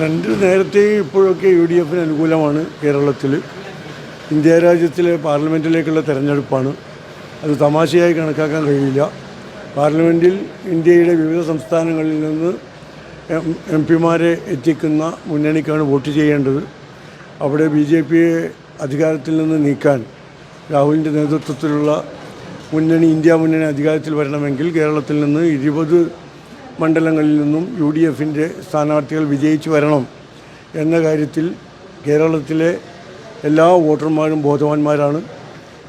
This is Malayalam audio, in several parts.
ട്രെൻഡ് നേരത്തെ ഇപ്പോഴൊക്കെ യു ഡി എഫിന് അനുകൂലമാണ് കേരളത്തിൽ ഇന്ത്യ രാജ്യത്തിലെ പാർലമെന്റിലേക്കുള്ള തെരഞ്ഞെടുപ്പാണ്. അത് തമാശയായി കണക്കാക്കാൻ കഴിയില്ല. പാർലമെന്റിൽ ഇന്ത്യയുടെ വിവിധ സംസ്ഥാനങ്ങളിൽ നിന്ന് എം പിമാരെ എത്തിക്കുന്ന മുന്നണിക്കാണ് വോട്ട് ചെയ്യേണ്ടത്. അവിടെ ബി ജെ പിയെ അധികാരത്തിൽ നിന്ന് നീക്കാൻ രാഹുലിന്റെ നേതൃത്വത്തിലുള്ള മുന്നണി ഇന്ത്യ മുന്നണി അധികാരത്തിൽ വരണമെങ്കിൽ കേരളത്തിൽ നിന്ന് ഇരുപത് മണ്ഡലങ്ങളിൽ നിന്നും യു ഡി എഫിന്റെ സ്ഥാനാർത്ഥികൾ വിജയിച്ചു വരണം എന്ന കാര്യത്തിൽ കേരളത്തിലെ എല്ലാ വോട്ടർമാരും ബോധവാന്മാരാണ്.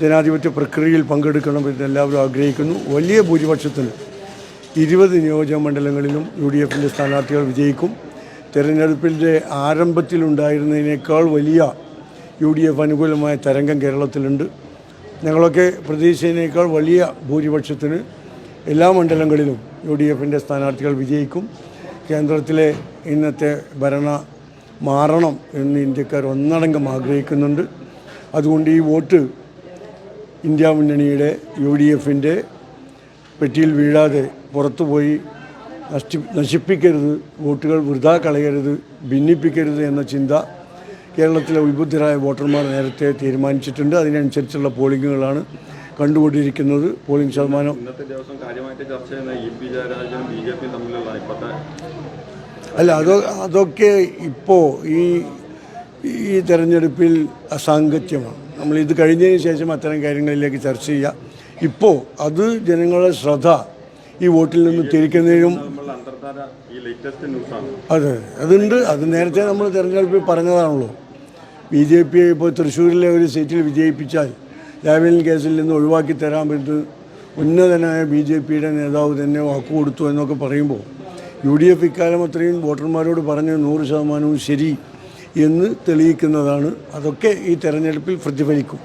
ജനാധിപത്യ പ്രക്രിയയിൽ പങ്കെടുക്കണമെന്ന് എല്ലാവരും ആഗ്രഹിക്കുന്നു. വലിയ ഭൂരിപക്ഷത്തിന് ഇരുപത് നിയോജക മണ്ഡലങ്ങളിലും യു ഡി എഫിന്റെ സ്ഥാനാർത്ഥികൾ വിജയിക്കും. തെരഞ്ഞെടുപ്പിന്റെ ആരംഭത്തിലുണ്ടായിരുന്നതിനേക്കാൾ വലിയ യു ഡി എഫ് അനുകൂലമായ തരംഗം കേരളത്തിലുണ്ട്. ഞങ്ങളൊക്കെ പ്രതീക്ഷിച്ചതിനേക്കാൾ വലിയ ഭൂരിപക്ഷത്തിന് എല്ലാ മണ്ഡലങ്ങളിലും യു ഡി എഫിന്റെ സ്ഥാനാർത്ഥികൾ വിജയിക്കും. കേന്ദ്രത്തിലെ ഇന്നത്തെ ഭരണ മാറണം എന്ന് ഇന്ത്യക്കാർ ഒന്നടങ്കം ആഗ്രഹിക്കുന്നുണ്ട്. അതുകൊണ്ട് ഈ വോട്ട് ഇന്ത്യ മുന്നണിയുടെ യു ഡി എഫിന്റെ പെട്ടിയിൽ വീഴാതെ പുറത്തുപോയി നഷ്ടി നശിപ്പിക്കരുത് വോട്ടുകൾ വൃതാ കളയരുത് ഭിന്നിപ്പിക്കരുത് എന്ന ചിന്ത കേരളത്തിലെ ഉത്ബുദ്ധരായ വോട്ടർമാർ നേരത്തെ തീരുമാനിച്ചിട്ടുണ്ട്. അതിനനുസരിച്ചുള്ള പോളിങ്ങുകളാണ് കണ്ടുകൊണ്ടിരിക്കുന്നത് പോളിംഗ് ശതമാനം. പി അല്ല അത് അതൊക്കെ ഇപ്പോൾ ഈ ഈ തെരഞ്ഞെടുപ്പിൽ അസാങ്കത്യമാണ്. നമ്മൾ ഇത് കഴിഞ്ഞതിന് ശേഷം അത്തരം കാര്യങ്ങളിലേക്ക് ചർച്ച ചെയ്യുക. ഇപ്പോൾ അത് ജനങ്ങളുടെ ശ്രദ്ധ ഈ വോട്ടിൽ നിന്ന് തിരിക്കുന്നതിനും അതെ അതുണ്ട്. അത് നേരത്തെ നമ്മൾ തെരഞ്ഞെടുപ്പിൽ പറഞ്ഞതാണല്ലോ. ബി ജെ പിയെ ഇപ്പോൾ തൃശ്ശൂരിലെ ഒരു സീറ്റിൽ വിജയിപ്പിച്ചാൽ ലാവലിൻ കേസിൽ നിന്ന് ഒഴിവാക്കി തരാൻ വേണ്ടി ഉന്നതനായ ബി ജെ പിയുടെ നേതാവ് തന്നെ വാക്കു കൊടുത്തു എന്നൊക്കെ പറയുമ്പോൾ യു ഡി എഫ് ഇക്കാലം അത്രയും വോട്ടർമാരോട് പറഞ്ഞ് നൂറ് ശതമാനവും ശരി എന്ന് തെളിയിക്കുന്നതാണ്. അതൊക്കെ ഈ തെരഞ്ഞെടുപ്പിൽ പ്രതിഫലിക്കും.